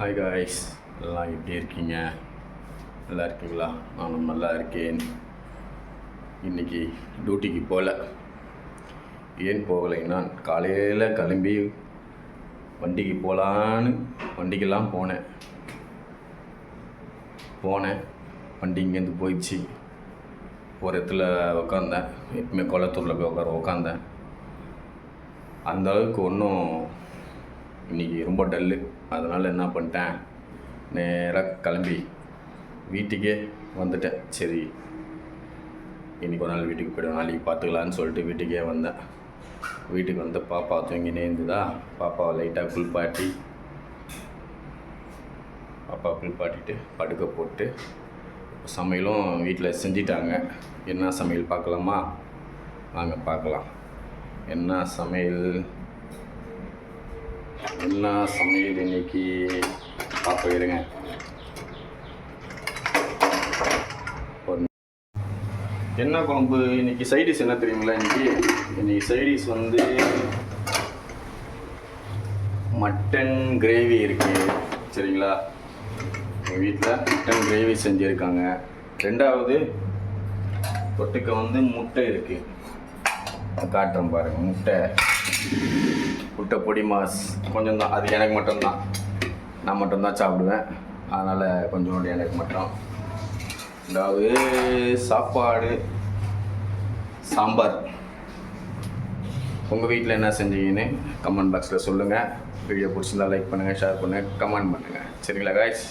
Hi guys எல்லாம் எப்படி இருக்கீங்க? நல்லா இருக்கீங்களா? நானும் நல்லா இருக்கேன். இன்னைக்கு டியூட்டிக்கு போகல ஏன் போகலைன்னா காலையில் கிளம்பி வண்டிக்கு போகலான்னு வண்டிக்கெல்லாம் போனேன். போனேன். வண்டி இங்கேருந்து போயிடுச்சு. ஒரு இடத்துல உக்காந்தேன். எப்பவுமே குளத்தூரில் போய் உட்கார உக்காந்தேன். அந்த அளவுக்கு ஒன்றும் இன்றைக்கி ரொம்ப டல்லு. அதனால் என்ன பண்ணிட்டேன்? நேராக கிளம்பி வீட்டுக்கே வந்துட்டேன். சரி இன்றைக்கி ஒரு நாள் வீட்டுக்கு போய்டுவேன் நாளைக்கு பார்த்துக்கலான்னு சொல்லிட்டு வீட்டுக்கே வந்தேன். வீட்டுக்கு வந்து பாப்பா தூங்கினே இருந்ததா? பாப்பாவை லைட்டாக குளிப்பாட்டி பாப்பா குளிப்பாட்டிட்டு படுக்க போட்டு சமையலும் வீட்டில் செஞ்சிட்டாங்க. என்ன சமையல் பார்க்கலாமா வாங்க பார்க்கலாம் என்ன சமையல்? என்ன சமையல் இன்னைக்கு? பார்ப்போம் இருங்க. என்ன குழம்பு? இன்னைக்கு சைடிஷ் என்ன தெரியுங்களா இன்னைக்கு? இன்னைக்கு சைடிஷ் வந்து மட்டன் கிரேவி இருக்கு. சரிங்களா? எங்கள் வீட்டில் மட்டன் கிரேவி செஞ்சுருக்காங்க. ரெண்டாவது தொட்டுக்க வந்து முட்டை இருக்குது காட்டுறேன் பாருங்கள் முட்டை. முட்டை பொடி மாஸ் கொஞ்சம் தான் அது எனக்கு மட்டும்தான். நான் மட்டும்தான் சாப்பிடுவேன். அதனால் கொஞ்சோண்டு எனக்கு மட்டும். ரெண்டாவது சாப்பாடு. சாம்பார். உங்கள் வீட்டில் என்ன செஞ்சீங்கன்னு கமெண்ட் பாக்ஸில் சொல்லுங்கள் வீடியோ பிடிச்சிருந்தா லைக் பண்ணுங்கள் ஷேர் பண்ணுங்கள் கமெண்ட் பண்ணுங்கள் சரிங்களா காய்ஸ்